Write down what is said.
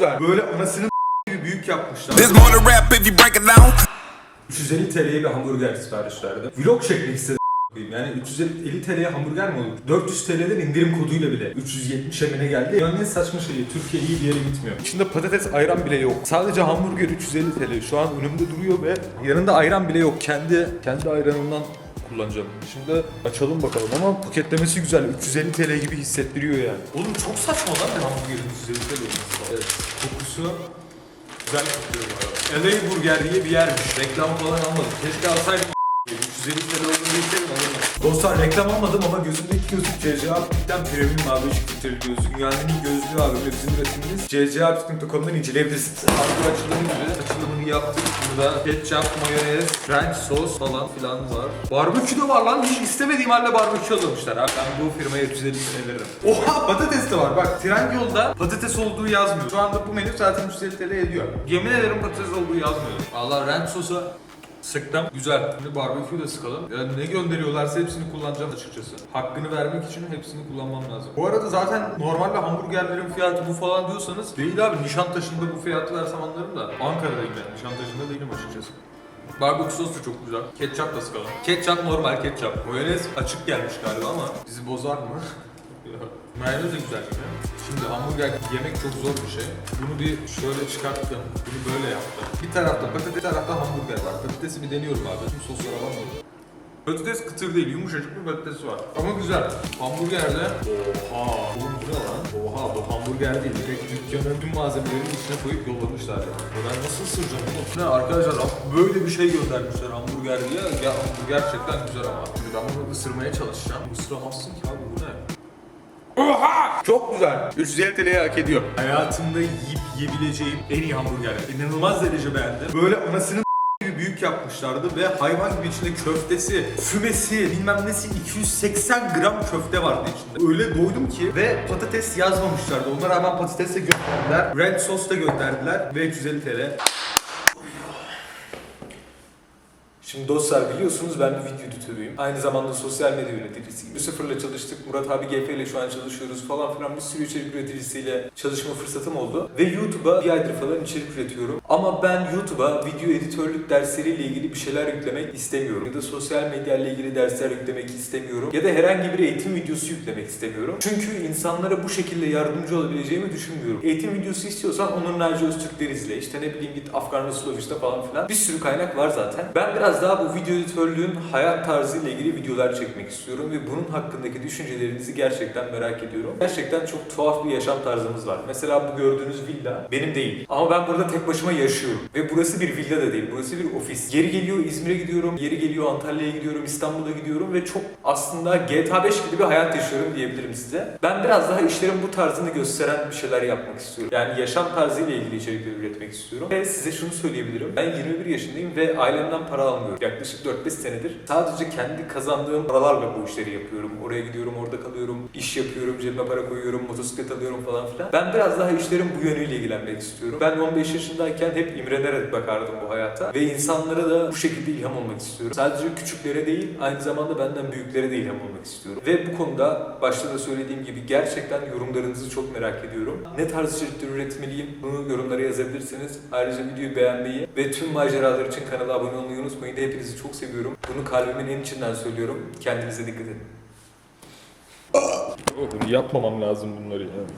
güzel. Böyle anasının gibi büyük yapmışlar. There's more to rap if you break it down. 350 TL'ye bir hamburger sipariş verdim. Vlog çekmek istedim. Yani 350 TL'ye hamburger mi olur? 400 TL'den indirim koduyla bile 370 emine geldi. Yani ne saçma şey. Türkiye iyi bir yere gitmiyor. İçinde patates ayran bile yok. Sadece hamburger 350 TL. Şu an önümde duruyor ve yanında ayran bile yok. Kendi kendi ayranımdan kullanacağım. Şimdi açalım bakalım ama paketlemesi güzel. 350 TL gibi hissettiriyor yani. Oğlum çok saçma lan bir hamburgerin 350 TL olması. Evet. Kokusu güzel kokuyor bu arada. LA Burger diye bir yermiş. Reklam falan almadım. Keşke alsaydım 350 TL olduğunu bilseydim. Dostlar reklam almadım ama gözümdeki gözlük CCA Optik'ten premium abi ışık filtreli gözlük. En iyi gözlüğü abi bizim üretimimiz CCAoptik.com'dan inceleyebilirsiniz. Harbi açılımı gibi açılımını yaptık. Burada ketçap, mayonez, ranch sos falan filan var. Barbekü de var lan. Hiç istemediğim halde barbekü yollamışlar abi. Ben bu firmaya 350 TL veririm. Oha patates de var. Bak Trendyol'da patates olduğu yazmıyor. Şu anda bu menü zaten 350 TL ediyor. Yemin ederim patates olduğu yazmıyor. Allah ranch sosu Sıktım. Güzel. Şimdi barbekü de sıkalım. Yani ne gönderiyorlarsa hepsini kullanacağım açıkçası. Hakkını vermek için hepsini kullanmam lazım. Bu arada zaten normalde hamburgerlerin fiyatı bu falan diyorsanız değil abi. Nişantaşı'nda bu fiyatı versem anlarım da. Ankara'dayım ben. Nişantaşı'nda değilim açıkçası. Barbekü sos da çok güzel. Ketçap da sıkalım. Ketçap normal ketçap. Mayonez açık gelmiş galiba ama bizi bozar mı? Mayonez de güzel gibi. Şimdi hamburger yemek çok zor bir şey. Bunu bir şöyle çıkarttım. Bunu böyle yaptım. Bir tarafta patates, bir tarafta hamburger var. Patatesi bir deniyorum abi. Şimdi soslara bakmadım. Patates kıtır değil, yumuşacık bir patatesi var. Ama güzel. Hamburgerde... Oha! Oğlum bu ne lan? Oha bu hamburger değil. Direkt dükkanın tüm malzemelerini içine koyup yollamışlar ya. Ben nasıl ısıracağım bunu? Ne arkadaşlar böyle bir şey göndermişler hamburger diye. Ya bu gerçekten güzel ama. Şimdi ben bunu ısırmaya çalışacağım. Isıramazsın ki abi? Oha! Çok güzel. 350 TL'ye hak ediyor. Hayatımda yiyip yiyebileceğim en iyi hamburger. İnanılmaz derece beğendim. Böyle anasının gibi büyük yapmışlardı ve hayvan gibi içinde köftesi, fümesi, bilmem nesi 280 gram köfte vardı içinde. Öyle doydum ki ve patates yazmamışlardı. Ona rağmen patates de gönderdiler. Red sos da gönderdiler ve 350 TL. Şimdi dostlar biliyorsunuz ben bir video editörüyüm. Aynı zamanda sosyal medya yöneticisiyim. Bu sıfırla çalıştık. Murat abi GF ile şu an çalışıyoruz falan filan bir sürü içerik üreticisiyle çalışma fırsatım oldu. Ve YouTube'a bir aydır falan içerik üretiyorum. Ama ben YouTube'a video editörlük dersleriyle ilgili bir şeyler yüklemek istemiyorum. Ya da sosyal medya ile ilgili dersler yüklemek istemiyorum. Ya da herhangi bir eğitim videosu yüklemek istemiyorum. Çünkü insanlara bu şekilde yardımcı olabileceğimi düşünmüyorum. Eğitim videosu istiyorsan Onur Naci Öztürkleri izle. İşte ne bileyim git Afgan Rasuluviç'te falan filan. Bir sürü kaynak var zaten. Ben biraz daha bu video editörlüğün hayat tarzı ile ilgili videolar çekmek istiyorum ve bunun hakkındaki düşüncelerinizi gerçekten merak ediyorum. Gerçekten çok tuhaf bir yaşam tarzımız var. Mesela bu gördüğünüz villa benim değil. Ama ben burada tek başıma yaşıyorum. Ve burası bir villa da değil. Burası bir ofis. Yeri geliyor İzmir'e gidiyorum. Yeri geliyor Antalya'ya gidiyorum. İstanbul'a gidiyorum ve çok aslında GTA 5 gibi bir hayat yaşıyorum diyebilirim size. Ben biraz daha işlerin bu tarzını gösteren bir şeyler yapmak istiyorum. Yani yaşam tarzıyla ilgili içerikler üretmek istiyorum. Ve size şunu söyleyebilirim. Ben 21 yaşındayım ve ailemden para almıyorum. Yaklaşık 4-5 senedir sadece kendi kazandığım paralarla bu işleri yapıyorum. Oraya gidiyorum, orada kalıyorum, iş yapıyorum, cebime para koyuyorum, motosiklet alıyorum falan filan. Ben biraz daha işlerin bu yönüyle ilgilenmek istiyorum. Ben 15 yaşındayken hep imrenerek bakardım bu hayata ve insanlara da bu şekilde ilham olmak istiyorum. Sadece küçüklere değil, aynı zamanda benden büyüklere de ilham olmak istiyorum. Ve bu konuda başta da söylediğim gibi gerçekten yorumlarınızı çok merak ediyorum. Ne tarz içerikler üretmeliyim? Bunu yorumlara yazabilirsiniz. Ayrıca videoyu beğenmeyi ve tüm maceralar için kanala abone olmayı unutmayın. Hepinizi çok seviyorum. Bunu kalbimin en içinden söylüyorum. Kendinize dikkat edin. Yapmamam lazım bunları yani.